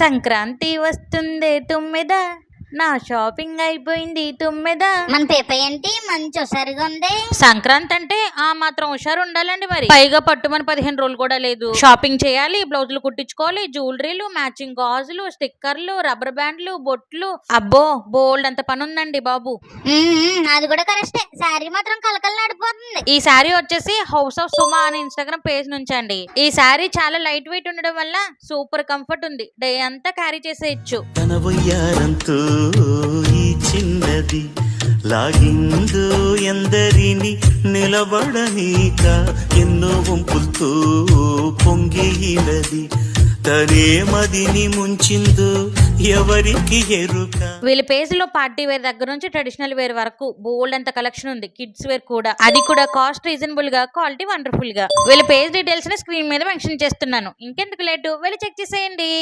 సంక్రాంతి వస్తుంది తుమ్మెద. నా షాపింగ్ అయిపోయింది తుమ్మెద. మన పేప ఏంటి? మంచి హుషారుగా ఉంది. సంక్రాంతి అంటే ఆ మాత్రం హుషారు ఉండాలండి మరి. పైగా పట్టుమని పదిహేను రోజులు కూడా లేదు. షాపింగ్ చేయాలి బ్లౌజులు కుట్టించుకోవాలి జ్యువెలరీలు మ్యాచింగ్ గాజులు స్టిక్కర్లు రబ్బర్ బ్యాండ్లు బొట్లు. అబ్బో బోల్డ్ అంత పని ఉందండి బాబు. ఉమ్, అది కూడా కరెక్టే. శారీ మాత్రం కలకల నడిపోతుంది ఈ శారీ వచ్చేసి హౌస్ ఆఫ్ సుమా అనే ఇన్స్టాగ్రామ్ పేజ్ నుంచి అండి ఈ శారీ చాలా లైట్ వెయిట్ ఉండడం వల్ల సూపర్ కంఫర్ట్ ఉంది. డే అంతా క్యారీ చేసేయచ్చు. చిన్నది లాగిందు ఎందరిని నిలబడనీక ఎన్నో వంపులతో పొంగినది తనే ముంచిందో ఎవరికి ఎరుక? వీళ్ళ పేజ్లో పార్టీ వేర్ దగ్గర నుంచి ట్రెడిషనల్ వేర్ వరకు బోల్డ్ అంత కలెక్షన్ ఉంది. కిడ్స్ వేర్ కూడా. అది కూడా కాస్ట్ రీజనబుల్గా క్వాలిటీ వండర్ఫుల్గా. వీళ్ళ పేజ్ డీటెయిల్స్ని స్క్రీన్ మీద మెన్షన్ చేస్తున్నాను. ఇంకెందుకు లేటు? వెళ్ళి చెక్ చేసేయండి.